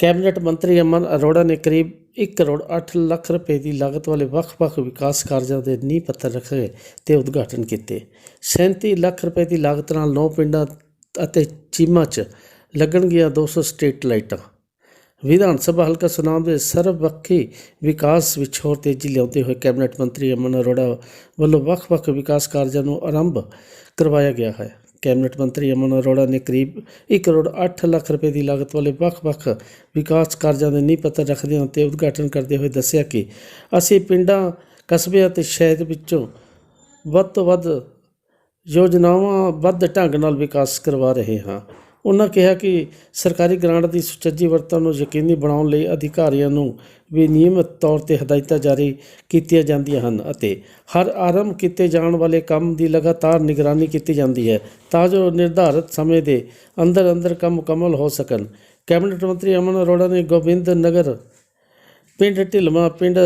Cabinet ਮੰਤਰੀ ਅਮਨ ਅਰੋੜਾ ਨੇ ਕਰੀਬ 1 ਕਰੋੜ 8 ਲੱਖ ਰੁਪਏ ਦੀ ਲਾਗਤ ਵਾਲੇ ਵੱਖ-ਵੱਖ ਵਿਕਾਸ ਕਾਰਜਾਂ ਦੇ ਨੀਂਹ ਪੱਥਰ ਰੱਖੇ ਤੇ ਉਦਘਾਟਨ ਕੀਤੇ। 37 ਲੱਖ ਰੁਪਏ ਦੀ ਲਾਗਤ ਨਾਲ ਨੌ ਪਿੰਡਾਂ ਅਤੇ ਚੀਮਾ 'ਚ ਲੱਗਣਗੀਆਂ 200 ਸਟਰੀਟ ਲਾਈਟਾਂ। ਵਿਧਾਨ ਸਭਾ ਹਲਕਾ ਸੁਨਾਮ ਦੇ ਸਰਬਪੱਖੀ ਵਿਕਾਸ ਵਿੱਚ ਹੋਰ ਤੇਜ਼ੀ ਲਿਆਉਂਦੇ ਹੋਏ ਕੈਬਨਿਟ ਮੰਤਰੀ ਅਮਨ ਅਰੋੜਾ ਵੱਲੋਂ ਵੱਖ-ਵੱਖ ਵਿਕਾਸ ਕਾਰਜਾਂ ਨੂੰ ਆਰੰਭ ਕਰਵਾਇਆ ਗਿਆ ਹੈ। ਕੈਬਨਿਟ ਮੰਤਰੀ ਅਮਨ ਅਰੋੜਾ ਨੇ ਕਰੀਬ 1 ਕਰੋੜ 8 ਲੱਖ ਰੁਪਏ ਦੀ ਲਾਗਤ ਵਾਲੇ ਵੱਖ-ਵੱਖ ਵਿਕਾਸ ਕਾਰਜਾਂ ਦੇ ਨੀਂਹ ਪੱਥਰ ਰੱਖਦਿਆਂ ਤੇ ਉਦਘਾਟਨ ਕਰਦੇ ਹੋਏ ਦੱਸਿਆ ਕਿ ਅਸੀਂ ਪਿੰਡਾਂ, ਕਸਬਿਆਂ ਅਤੇ ਸ਼ਹਿਰ ਵਿੱਚੋਂ ਵੱਧ ਤੋਂ ਵੱਧ ਯੋਜਨਾਵਾਂ ਵੱਧ ਢੰਗ ਨਾਲ ਵਿਕਾਸ ਕਰਵਾ ਰਹੇ ਹਾਂ। ਉਹਨਾਂ ਕਿਹਾ ਕਿ ਸਰਕਾਰੀ ਗ੍ਰਾਂਟ ਦੀ ਸੁਚੱਜੀ ਵਰਤੋਂ ਨੂੰ ਯਕੀਨੀ ਬਣਾਉਣ ਲਈ ਅਧਿਕਾਰੀਆਂ ਨੂੰ ਵੀ ਨਿਯਮਿਤ ਤੌਰ ਤੇ ਹਦਾਇਤਾਂ ਜਾਰੀ ਕੀਤੀਆਂ ਜਾਂਦੀਆਂ ਹਨ ਅਤੇ ਹਰ ਆਰੰਭ ਕੀਤੇ ਜਾਣ ਵਾਲੇ ਕੰਮ ਦੀ ਲਗਾਤਾਰ ਨਿਗਰਾਨੀ ਕੀਤੀ ਜਾਂਦੀ ਹੈ ਤਾਂ ਜੋ ਨਿਰਧਾਰਤ ਸਮੇਂ ਦੇ ਅੰਦਰ ਅੰਦਰ ਕੰਮ ਮੁਕੰਮਲ ਹੋ ਸਕਣ। ਕੈਬਨਿਟ ਮੰਤਰੀ ਅਮਨ ਅਰੋੜਾ ਨੇ ਗੋਬਿੰਦ ਨਗਰ ਪਿੰਡ ਢਿਲਮਾ ਪਿੰਡ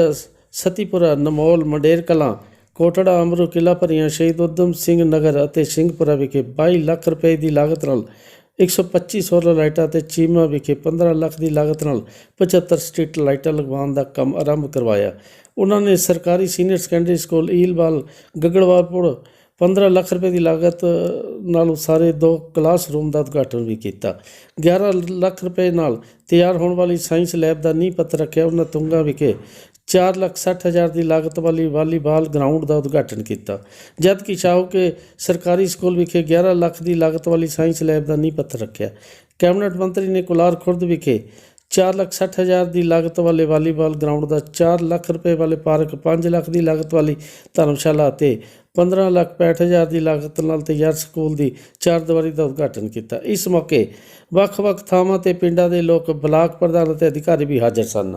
ਸਤੀਪੁਰਾ, ਨਮੋਲ, ਮੰਡੇਰ ਕਲਾਂ, ਕੋਟੜਾ ਅਮਰੂ ਕਿਲਾ ਭਰੀਆਂ ਸ਼ਹੀਦ ਉਦਮ ਸਿੰਘ ਨਗਰ ਅਤੇ ਸਿੰਘਪੁਰਾ ਵਿਖੇ 22 ਲੱਖ ਰੁਪਏ ਦੀ ਲਾਗਤ ਨਾਲ 125 ਸੋਲਰ ਲਾਈਟਾਂ ਤੇ ਚੀਮਾ ਵਿਖੇ 15 ਲੱਖ ਦੀ ਲਾਗਤ ਨਾਲ 75 ਸਟਰੀਟ ਲਾਈਟਾਂ ਲਗਵਾਉਣ ਦਾ ਕੰਮ ਆਰੰਭ ਕਰਵਾਇਆ। ਉਹਨਾਂ ਨੇ ਸਰਕਾਰੀ senior secondary school Eelwal, Gagarwalpur 15 lakh ਰੁਪਏ ਦੀ ਲਾਗਤ ਨਾਲ ਸਾਰੇ ਦੋ ਕਲਾਸਰੂਮ ਦਾ ਉਦਘਾਟਨ ਵੀ ਕੀਤਾ। 11 ਲੱਖ ਰੁਪਏ ਨਾਲ ਤਿਆਰ ਹੋਣ ਵਾਲੀ ਸਾਇੰਸ ਲੈਬ ਦਾ ਨੀਂਹ ਪੱਥਰ ਰੱਖਿਆ ਉਹਨਾਂ ਤੁੰਗਾ ਵਿਖੇ। 4 ਲੱਖ 60 ਹਜ਼ਾਰ ਦੀ ਲਾਗਤ ਵਾਲੀ ਵਾਲੀਬਾਲ ਗਰਾਊਂਡ ਦਾ ਉਦਘਾਟਨ ਕੀਤਾ। ਜਦਕਿ ਸ਼ਾਹੂ ਕੇ ਸਰਕਾਰੀ ਸਕੂਲ ਵਿਖੇ 11 ਲੱਖ ਦੀ ਲਾਗਤ ਵਾਲੀ ਸਾਇੰਸ ਲੈਬ ਦਾ ਨੀਂਹ ਪੱਥਰ ਰੱਖਿਆ। ਕੈਬਨਿਟ ਮੰਤਰੀ ਨੇ ਕੁਲਾਰ ਖੁਰਦ ਵਿਖੇ 4 ਲੱਖ 60 ਹਜ਼ਾਰ ਦੀ ਲਾਗਤ ਵਾਲੇ ਵਾਲੀਬਾਲ ਗਰਾਊਂਡ ਦਾ 4 ਲੱਖ ਰੁਪਏ ਵਾਲੇ ਪਾਰਕ 5 ਲੱਖ ਦੀ ਲਾਗਤ ਵਾਲੀ ਧਰਮਸ਼ਾਲਾ ਅਤੇ 15 ਲੱਖ 65 ਹਜ਼ਾਰ ਦੀ ਲਾਗਤ ਨਾਲ ਤਿਆਰ ਸਕੂਲ ਦੀ ਚਾਰ ਦੀਵਾਰੀ ਦਾ ਉਦਘਾਟਨ ਕੀਤਾ। ਇਸ ਮੌਕੇ ਵੱਖ-ਵੱਖ ਥਾਵਾਂ ਤੇ ਪਿੰਡਾਂ ਦੇ ਲੋਕ ਬਲਾਕ ਪ੍ਰਧਾਨ ਅਤੇ ਅਧਿਕਾਰੀ ਵੀ ਹਾਜ਼ਰ ਸਨ।